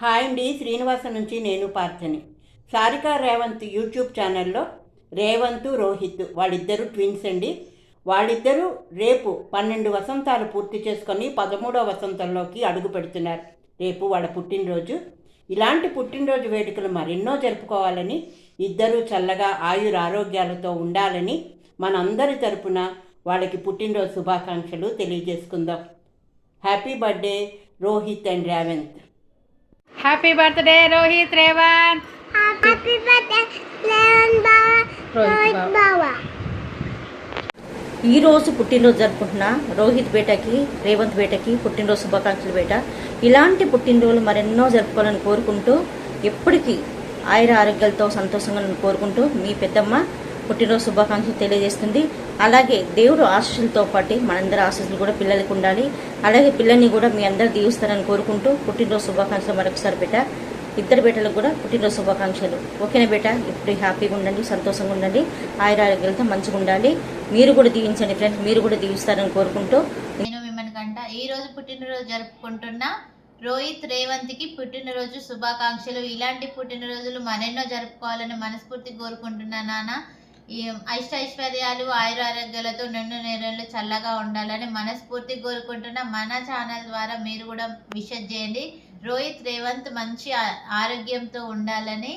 Hi అండి శ్రీనివాస నుంచి నేను పార్థని. సారికా రేవంత్ యూట్యూబ్ ఛానల్లో రేవంత్ రోహిత్ వాళ్ళిద్దరూ ట్విన్స్ అండి. వాళ్ళిద్దరూ రేపు పన్నెండు వసంతాలు పూర్తి చేసుకొని పదమూడవ వసంతంలోకి అడుగు పెడుతున్నారు. రేపు వాళ్ళ పుట్టినరోజు. ఇలాంటి పుట్టినరోజు వేడుకలు మరెన్నో జరుపుకోవాలని ఇద్దరూ చల్లగా ఆయుర ఆరోగ్యాలతో ఉండాలని మనందరి తరపున వాళ్ళకి పుట్టినరోజు శుభాకాంక్షలు తెలియజేసుకుందాం. Happy birthday Rohit and Revanth. Happy birthday Rohit Revanth happy birthday బావా రోహిత్ బావా ఈ రోజు పుట్టినరోజు జరుపుకుంటున్న రోహిత్ బేటకి రేవంత్ బేటకి పుట్టినరోజు శుభాకాంక్షలు బేట. ఇలాంటి పుట్టినరోజులు మరెన్నో జరుపుకోవాలని కోరుకుంటూ ఎప్పటికీ ఆయుర ఆరోగ్యాలతో సంతోషంగా ఉండాలని కోరుకుంటూ మీ పెద్దమ్మ పుట్టినరోజు శుభాకాంక్షలు తెలియజేస్తుంది. అలాగే దేవుడు ఆశీస్సులతో పాటు మనందరి ఆశీస్సులు కూడా పిల్లలకు ఉండాలి. అలాగే పిల్లల్ని కూడా మీ అందరు దీవిస్తారని కోరుకుంటూ పుట్టినరోజు శుభాకాంక్షలు మరొకసారి బేట. ఇద్దరు బిడ్డలకు కూడా పుట్టినరోజు శుభాకాంక్షలు. ఓకేనా బేట? ఇప్పుడు హ్యాపీగా ఉండండి సంతోషంగా ఉండండి ఆయురారోగ్యాలతో మంచిగా ఉండాలి. మీరు కూడా దీవించండి ఫ్రెండ్స్ మీరు కూడా దీవిస్తారని కోరుకుంటూ నేను మిమ్మల్ని కంట ఈ రోజు పుట్టినరోజు జరుపుకుంటున్న రోహిత్ రేవంత్కి పుట్టినరోజు శుభాకాంక్షలు. ఇలాంటి పుట్టినరోజులు మరెన్నో జరుపుకోవాలని మనస్ఫూర్తి కోరుకుంటున్నా నాన్న. ఈ అష్ట ఐశ్వర్యాలు ఆయుర ఆరోగ్యాలతో నిండు నేరేళ్ళు చల్లగా ఉండాలని మనస్ఫూర్తి కోరుకుంటున్న మన ఛానల్ ద్వారా మీరు కూడా విషెస్ చేయండి. రోహిత్ రేవంత్ మంచి ఆరోగ్యంతో ఉండాలని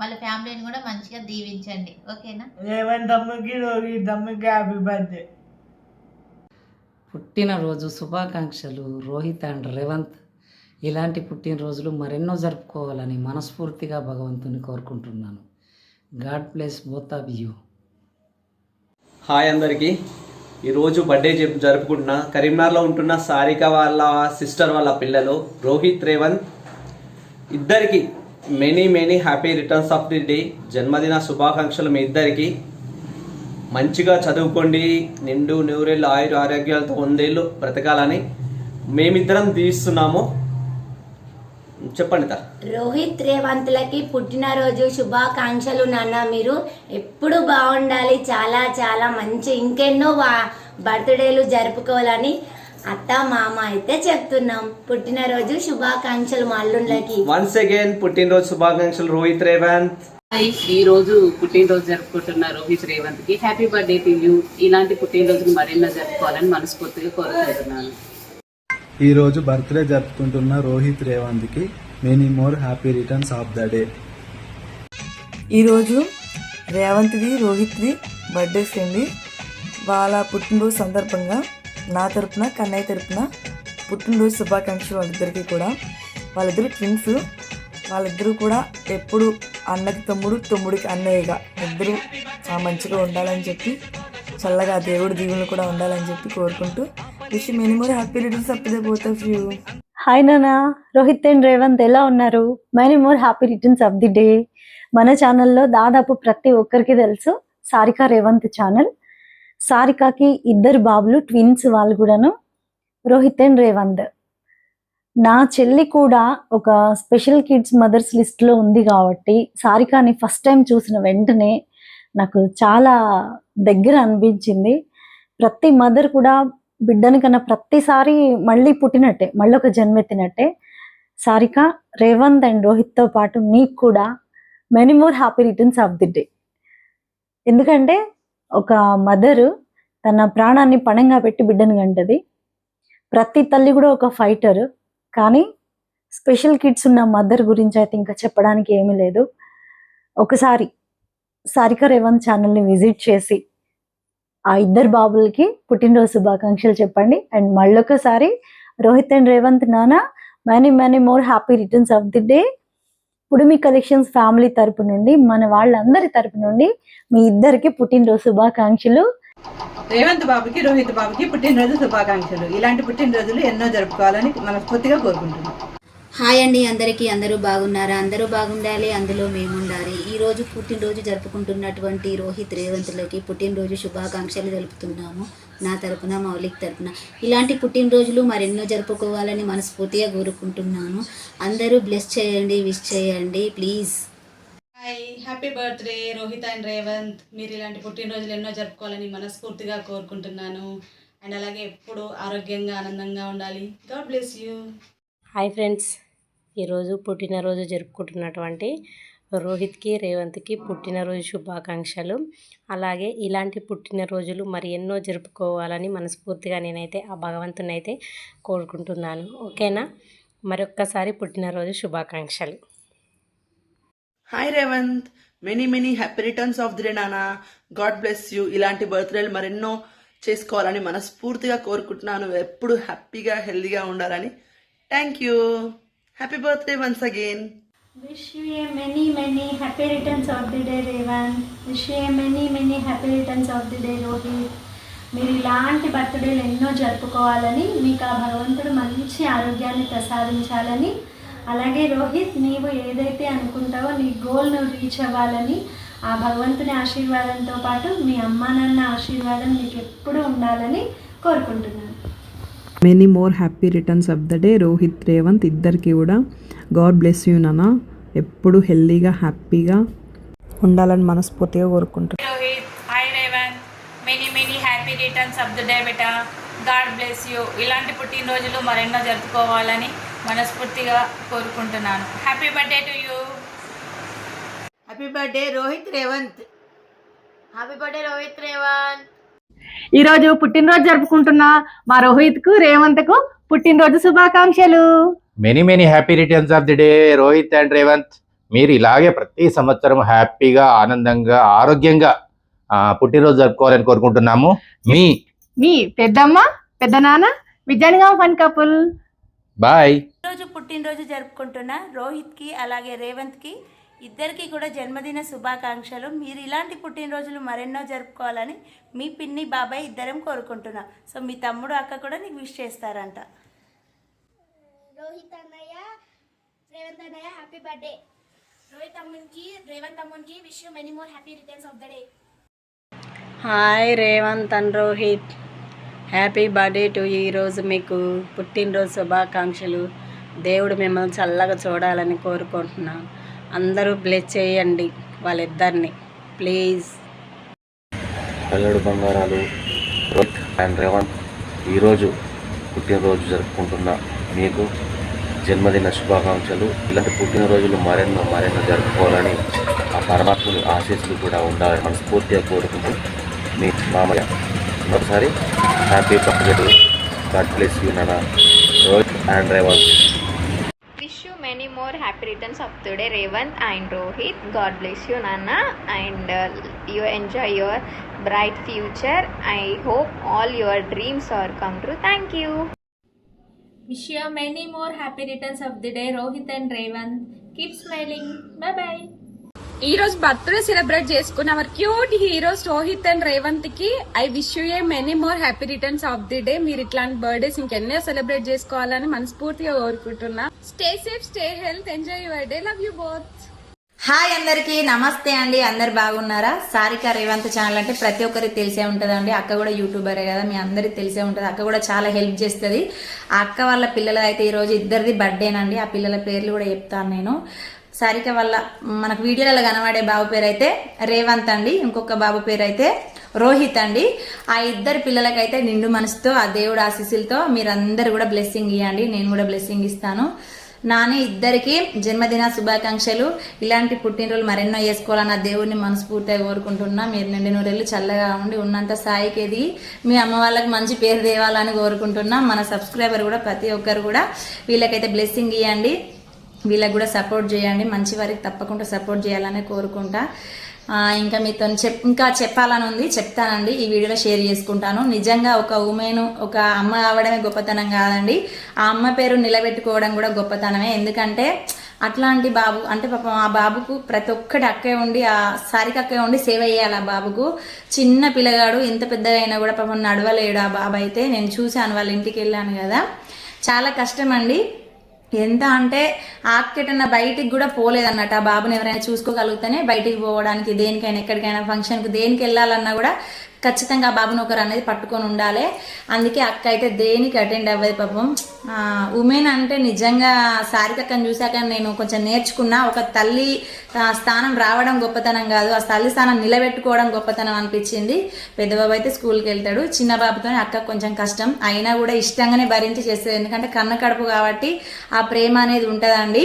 వాళ్ళ ఫ్యామిలీని కూడా మంచిగా దీవించండి. ఓకేనా? రేవంత్ తమ్ముకి రోహిత్ తమ్ముకి హ్యాపీ బర్త్డే. పుట్టినరోజు శుభాకాంక్షలు రోహిత్ అండ్ రేవంత్. ఇలాంటి పుట్టినరోజులు మరెన్నో జరుపుకోవాలని మనస్ఫూర్తిగా భగవంతుని కోరుకుంటున్నాను. God bless both of you. Hi అందరికీ. ఈరోజు బర్త్డే చెప్పు జరుపుకుంటున్న కరీంనగర్లో ఉంటున్న సారిక వాళ్ళ సిస్టర్ వాళ్ళ పిల్లలు రోహిత్ రేవంత్. ఇద్దరికి many many happy returns of the day జన్మదిన శుభాకాంక్షలు మీ ఇద్దరికి. మంచిగా చదువుకోండి. నిండు నూరేళ్ళు ఆయుర ఆరోగ్యాలతో వందేళ్ళు బ్రతకాలని మేమిద్దరం దీవిస్తున్నాము. చెప్పండి తా రోహిత్ రేవంత్లకి పుట్టినరోజు శుభాకాంక్షలు నాన్న. మీరు ఎప్పుడు బాగుండాలి చాలా చాలా మంచి ఇంకెన్నో బర్త్డేలు జరుపుకోవాలని అత్త మామ అయితే చెప్తున్నాం. పుట్టినరోజు శుభాకాంక్షలు మా అల్లుళ్ళకి. వన్స్ అగైన్ పుట్టినరోజు శుభాకాంక్షలు రోహిత్ రేవంత్. ఈ రోజు పుట్టినరోజు జరుపుకుంటున్న రోహిత్ రేవంత్కి హ్యాపీ బర్త్డే టు యూ. ఇలాంటి పుట్టినరోజులు మరెన్నో జరుపుకోవాలని మనస్ఫూర్తిగా కోరుకుంటున్నాను. ఈ రోజు బర్త్డే జరుపుకుంటున్న Rohit రేవంత్కి many more happy returns of the day ఈరోజు రేవంత్ది రోహిత్ది బర్త్డేస్ అండి వాళ్ళ పుట్టినరోజు సందర్భంగా నా తరపున కన్నయ్య తరపున పుట్టినరోజు శుభాకాంక్షలు వాళ్ళిద్దరికీ కూడా. వాళ్ళిద్దరు ట్విన్స్ వాళ్ళిద్దరూ కూడా ఎప్పుడు అన్నకి తమ్ముడు తమ్ముడికి అన్నయ్యగా. ఇద్దరు ఆ మంచిగా ఉండాలని చెప్పి చల్లగా దేవుడి దీవులు కూడా ఉండాలని చెప్పి కోరుకుంటూ wish many more happy returns of the both of you hi నానా రోహిత్ అండ్ రేవంత్ ఎలా ఉన్నారు? Many more happy returns of the day మన ఛానల్లో దాదాపు ప్రతి ఒక్కరికి తెలుసు సారికా రేవంత్ ఛానల్ సారికాకి ఇద్దరు బాబులు ట్విన్స్ వాళ్ళు కూడాను రోహిత్ అండ్ రేవంత్ నా చెల్లి కూడా ఒక స్పెషల్ కిడ్స్ మదర్స్ లిస్ట్లో ఉంది కాబట్టి సారికాని ఫస్ట్ టైం చూసిన వెంటనే నాకు చాలా దగ్గర అనిపించింది. ప్రతి మదర్ కూడా బిడ్డని కన్నా ప్రతిసారి మళ్ళీ పుట్టినట్టే మళ్ళీ ఒక జన్మెత్తినట్టే సారిక రేవంత్ అండ్ రోహిత్తో పాటు నీకు కూడా many more happy returns of the day ఎందుకంటే ఒక మదరు తన ప్రాణాన్ని పణంగా పెట్టి బిడ్డను కంటది. ప్రతి తల్లి కూడా ఒక ఫైటర్ కానీ స్పెషల్ కిడ్స్ ఉన్న మదర్ గురించి అయితే ఇంకా చెప్పడానికి ఏమీ లేదు. ఒకసారి సారిక రేవంత్ ఛానల్ని విజిట్ చేసి ఆ ఇద్దరు బాబులకి పుట్టినరోజు శుభాకాంక్షలు చెప్పండి. అండ్ మళ్ళొకసారి రోహిత్ అండ్ రేవంత్ నాన్న many many more happy returns of the day ఇప్పుడు మీ కలెక్షన్స్ ఫ్యామిలీ తరపు నుండి మన వాళ్ళందరి తరపు నుండి మీ ఇద్దరికి పుట్టినరోజు శుభాకాంక్షలు. రేవంత్ బాబుకి రోహిత్ బాబుకి పుట్టినరోజు శుభాకాంక్షలు. ఇలాంటి పుట్టినరోజులు ఎన్నో జరుపుకోవాలని మనస్ఫూర్తిగా కోరుకుంటున్నాం. హాయ్ అండి అందరికీ. అందరూ బాగున్నారా? అందరూ బాగుండాలి. అందులో మేము ఉండాలి ఈరోజు పుట్టినరోజు జరుపుకుంటున్నటువంటి రోహిత్ రేవంత్లకి పుట్టినరోజు శుభాకాంక్షలు తెలుపుతున్నాము. నా తరపున మౌలిక్ తరపున. ఇలాంటి పుట్టినరోజులు మరెన్నో జరుపుకోవాలని మనస్ఫూర్తిగా కోరుకుంటున్నాను. అందరూ బ్లెస్ చేయండి విష్ చేయండి. Please. Hi. Happy birthday Rohit and Revanth. మీరు ఇలాంటి పుట్టినరోజులు ఎన్నో జరుపుకోవాలని మనస్ఫూర్తిగా కోరుకుంటున్నాను. అండ్ అలాగే ఎప్పుడు ఆరోగ్యంగా ఆనందంగా ఉండాలి. God bless you. Hi friends. ఈరోజు పుట్టినరోజు జరుపుకుంటున్నటువంటి రోహిత్కి రేవంత్కి పుట్టినరోజు శుభాకాంక్షలు. అలాగే ఇలాంటి పుట్టినరోజులు మరి ఎన్నో జరుపుకోవాలని మనస్ఫూర్తిగా నేనైతే ఆ భగవంతుని అయితే కోరుకుంటున్నాను. ఓకేనా? మరొక్కసారి పుట్టినరోజు శుభాకాంక్షలు. Hi Revanth. Many many happy returns of the day నానా. గాడ్ బ్లెస్ యూ ఇలాంటి బర్త్డేలు మరెన్నో చేసుకోవాలని మనస్ఫూర్తిగా కోరుకుంటున్నాను. ఎప్పుడు హ్యాపీగా హెల్దీగా ఉండాలని thank you happy birthday once again wish you a many many happy returns of the day Revanth wish you a many many happy returns of the day Rohit మీరు ఇలాంటి బర్త్డేలు ఎన్నో జరుపుకోవాలని మీకు ఆ భగవంతుడు మంచి ఆరోగ్యాన్ని ప్రసాదించాలని అలాగే రోహిత్ నీవు ఏదైతే అనుకుంటావో నీ గోల్ నువ్వు రీచ్ అవ్వాలని ఆ భగవంతుని ఆశీర్వాదంతో పాటు మీ అమ్మా నాన్న ఆశీర్వాదం మీకు ఎప్పుడూ ఉండాలని కోరుకుంటున్నాను. Many more happy returns of the day Rohit Revanth ఇద్దరికి కూడా గాడ్ బ్లెస్ యూ నాన్న. ఎప్పుడు హెల్దీగా హ్యాపీగా ఉండాలని మనస్ఫూర్తిగా కోరుకుంటున్నాను. Rohit hi Revanth many many happy returns of the day beta. God bless you ఇలాంటి పుట్టినరోజులు మరెన్నో జరుపుకోవాలని మనస్ఫూర్తిగా కోరుకుంటున్నాను. Happy birthday to you happy birthday Rohit Revanth happy birthday Rohit Revanth ఈరోజు పుట్టినరోజు జరుపుకుంటున్న మా రోహిత్కు రేవంత్కు పుట్టినరోజు శుభాకాంక్షలు. Many many happy returns of the day Rohit and Revanth. మీరు ఇలాగే ప్రతి సంవత్సరం హ్యాపీగా ఆనందంగా ఆరోగ్యంగా పుట్టినరోజు జరుపుకోవాలని కోరుకుంటున్నాము. మీ మీ పెద్దమ్మ పెద్ద నాన్న విజయనగా ఫన్ కపుల్ బాయ్ ఈరోజు పుట్టినరోజు జరుపుకుంటున్న రోహిత్కి అలాగే రేవంత్కి ఇద్దరికి కూడా జన్మదిన శుభాకాంక్షలు. మీరు ఇలాంటి పుట్టినరోజులు మరెన్నో జరుపుకోవాలని మీ పిన్ని బాబాయ్ ఇద్దరం కోరుకుంటున్నాం. సో మీ తమ్ముడు అక్క కూడా నీకు విష్ చేస్తారంట. రోహిత్ అన్నయ్య రేవంత్ అన్నయ్య హ్యాపీ బర్త్డే రోహిత్ అమ్మునికి Revanth అమ్మునికి wish you many more happy returns of the day hi Revanth and Rohit. Happy birthday to ఈరోజు మీకు పుట్టినరోజు శుభాకాంక్షలు. దేవుడు మిమ్మల్ని చల్లగా చూడాలని కోరుకుంటున్నాను అందరూ బ్లెస్ చేయండి వాళ్ళిద్దరిని. ప్లీజ్ కల్లడు బంగారాలు రోహిత్ అండ్ రేవంత్ ఈరోజు పుట్టినరోజు జరుపుకుంటున్న మీకు జన్మదిన శుభాకాంక్షలు. ఇలాంటి పుట్టినరోజులు మరెన్నో మరెన్నో జరుపుకోవాలని ఆ పరమాత్ముని ఆశీస్సులు కూడా ఉండాలని మనస్ఫూర్తిగా కోరుకుంటూ మీ మామయ్య. మరోసారి happy birthday god bless you నాన్న. Rohit and Revanth more happy returns of today, Revant and Rohit. God bless you, Nana, and uh, you enjoy your bright future. I hope all your dreams are come true. Thank you. Wish you many more happy returns of the day, Rohit and Revant. Keep smiling. Bye bye. ఈ రోజు birthday celebrate చేసుకున్న our cute heroes Rohit and రేవంత్కి I wish you a many more happy returns of the day మీరు ఇట్లాంటి birthdays ఇంకెన్నో celebrate చేసుకోవాలని మనస్ఫూర్తిగా కోరుకుంటున్నా. Stay safe stay health enjoy your day love you both hi అందరికీ నమస్తే అండి. అందరు బాగున్నారా? సారిక రేవంత్ ఛానల్ అంటే ప్రతి ఒక్కరికి తెలిసే ఉంటుందండి. అక్క కూడా యూట్యూబరే కదా మీ అందరికి తెలిసే ఉంటుంది. అక్క కూడా చాలా హెల్ప్ చేస్తుంది. ఆ అక్క వాళ్ళ పిల్లలు అయితే ఈరోజు ఇద్దరిది బర్త్డేనండి ఆ పిల్లల పేర్లు కూడా చెప్తాను నేను. సారిక వల్ల మనకు వీడియోలలో కనబడే బాబు పేరు అయితే రేవంత్ అండి ఇంకొక బాబు పేరు అయితే రోహిత్ అండి. ఆ ఇద్దరు పిల్లలకైతే నిండు మనసుతో ఆ దేవుడు ఆశీస్సులతో మీరందరూ కూడా బ్లెస్సింగ్ ఇవ్వండి నేను కూడా బ్లెస్సింగ్ ఇస్తాను. నాని ఇద్దరికి జన్మదిన శుభాకాంక్షలు. ఇలాంటి పుట్టినరోజులు మరెన్నో చేసుకోవాలన్న దేవుడిని మనస్ఫూర్తిగా కోరుకుంటున్నా. మీరు నిండి నూరేళ్ళు చల్లగా ఉండి ఉన్నంత స్థాయికి ఎదిగి మీ అమ్మ వాళ్ళకి మంచి పేరు తేవాలని కోరుకుంటున్నా. మన సబ్స్క్రైబర్ కూడా ప్రతి ఒక్కరు కూడా వీళ్ళకైతే బ్లెస్సింగ్ ఇవ్వండి వీళ్ళకి కూడా సపోర్ట్ చేయండి. మంచి వారికి తప్పకుండా సపోర్ట్ చేయాలని కోరుకుంటా. ఇంకా మీతో చెప్ ఇంకా చెప్పాలని ఉంది చెప్తానండి. ఈ వీడియోలో షేర్ చేసుకుంటాను. నిజంగా ఒక ఉమెన్ ఒక అమ్మ కావడమే గొప్పతనం కాదండి. ఆ అమ్మ పేరు నిలబెట్టుకోవడం కూడా గొప్పతనమే. ఎందుకంటే అట్లాంటి బాబు అంటే పాపం ఆ బాబుకు ప్రతి ఒక్కటి అక్కే ఉండి ఆ సారికి అక్కే ఉండి సేవ చేయాలి ఆ బాబుకు. చిన్న పిల్లగాడు ఎంత పెద్దగా అయినా కూడా పాపం నడవలేడు ఆ బాబు అయితే నేను చూశాను వాళ్ళ ఇంటికి వెళ్ళాను కదా. చాలా కష్టం అండి ఎంత అంటే ఆకెటన్నా బయటికి కూడా పోలేదన్నట్టు ఆ బాబుని ఎవరైనా చూసుకోగలిగితేనే బయటికి పోవడానికి దేనికైనా ఎక్కడికైనా ఫంక్షన్కి దేనికి వెళ్ళాలన్నా కూడా ఖచ్చితంగా బాబు బాబుని ఒకరు అనేది పట్టుకొని ఉండాలి. అందుకే అక్క అయితే దేనికి అటెండ్ అవ్వదు పాపం. ఉమెన్ అంటే నిజంగా సారికక్కని చూశాక నేను కొంచెం నేర్చుకున్నా. ఒక తల్లి స్థానం రావడం గొప్పతనం కాదు. ఆ తల్లి స్థానం నిలబెట్టుకోవడం గొప్పతనం అనిపించింది. పెద్ద బాబు అయితే స్కూల్కి వెళ్తాడు. చిన్న బాబుతో అక్క కొంచెం కష్టం. అయినా కూడా ఇష్టంగానే భరించి చేస్తుంది ఎందుకంటే కన్న కడుపు కాబట్టి ఆ ప్రేమ అనేది ఉంటుందండి ఉంటుందండి.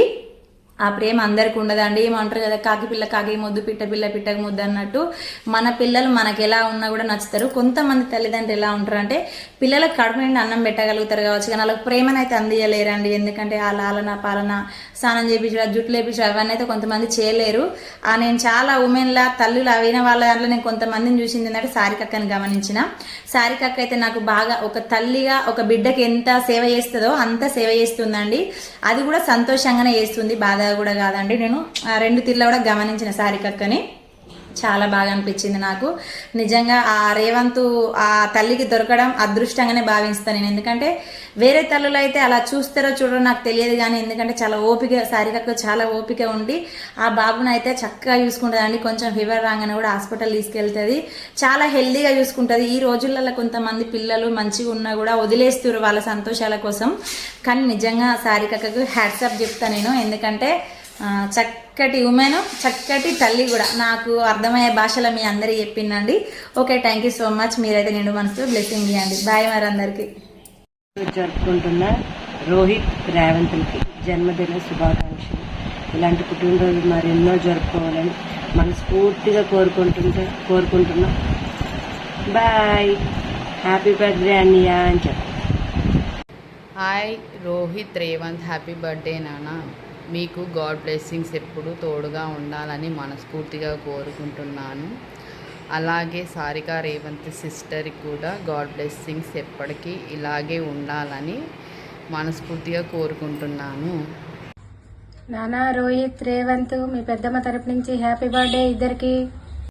ఆ ప్రేమ అందరికి ఉండదండి. ఏమంటారు కదా కాకి పిల్ల కాకి ముద్దు పిట్ట పిల్ల పిట్టక ముద్దు అన్నట్టు మన పిల్లలు మనకి ఎలా ఉన్నా కూడా నచ్చుతారు. కొంతమంది తల్లిదండ్రులు ఎలా ఉంటారు అంటే పిల్లలకు కడుపు నిండి అన్నం పెట్టగలుగుతారు కావచ్చు కానీ వాళ్ళకి ప్రేమనైతే అందియలేరండి. ఎందుకంటే ఆ లాలన పాలన స్నానం చేయించడం జుట్లు వేయించడం అవన్నీ అయితే కొంతమంది చేయలేరు. ఆ నేను చాలా ఉమెన్లా తల్లులు అయిన వాళ్ళ దాంట్లో నేను కొంతమందిని చూసింది ఏంటంటే సారికక్కని గమనించిన. సారికక్క అయితే నాకు బాగా ఒక తల్లిగా ఒక బిడ్డకి ఎంత సేవ చేస్తుందో అంత సేవ చేస్తుందండి. అది కూడా సంతోషంగానే చేస్తుంది బాధ కూడా కాదండి. నేను ఆ రెండు తీర్ల కూడా గమనించిన సారికక్కని చాలా బాగా అనిపించింది నాకు. నిజంగా ఆ రేవంతు ఆ తల్లికి దొరకడం అదృష్టంగానే భావిస్తాను నేను. ఎందుకంటే వేరే తల్లులు అయితే అలా చూస్తారో చూడరో నాకు తెలియదు కానీ ఎందుకంటే చాలా ఓపిక శారీరక చాలా ఓపిక ఉండి ఆ బాబును అయితే చక్కగా చూసుకుంటుందండి. కొంచెం ఫీవర్ రాగానే కూడా హాస్పిటల్ తీసుకెళ్తుంది. చాలా హెల్దీగా చూసుకుంటుంది. ఈ రోజులలో కొంతమంది పిల్లలు మంచిగా ఉన్నా కూడా వదిలేస్తారు వాళ్ళ సంతోషాల కోసం. కానీ నిజంగా శారీరకకు హ్యాట్సప్ చెప్తాను నేను. ఎందుకంటే చక్కటి ఉమెన్ చక్కటి తల్లి కూడా. నాకు అర్థమయ్యే భాషలో మీ అందరి చెప్పిందండి. Okay thank you so much మీరైతే నిండు మనసు బ్లెస్సింగ్ ఇవ్వండి బాయ్ మరి అందరికీ. జరుపుకుంటున్న రోహిత్ రేవంత్కి జన్మదిన శుభాకాంక్షలు. ఇలాంటి పుట్టినరోజు మరెన్నో జరుపుకోవాలని మనస్ఫూర్తిగా కోరుకుంటుంటే కోరుకుంటున్నాం. బాయ్ హ్యాపీ బర్త్డే అన్నయ్య అని చెప్పు. Hi Rohit Revanth. Happy birthday నాన్న. మీకు గాడ్ బ్లెస్సింగ్స్ ఎప్పుడు తోడుగా ఉండాలని మనస్ఫూర్తిగా కోరుకుంటున్నాను. అలాగే సారిక రేవంత్ సిస్టర్ కూడా గాడ్ బ్లెస్సింగ్స్ ఎప్పటికీ ఇలాగే ఉండాలని మనస్ఫూర్తిగా కోరుకుంటున్నాను. నానా రోహిత్ రేవంత్ మీ పెద్దమ్మ తరపు నుంచి హ్యాపీ బర్త్డే ఇద్దరికి.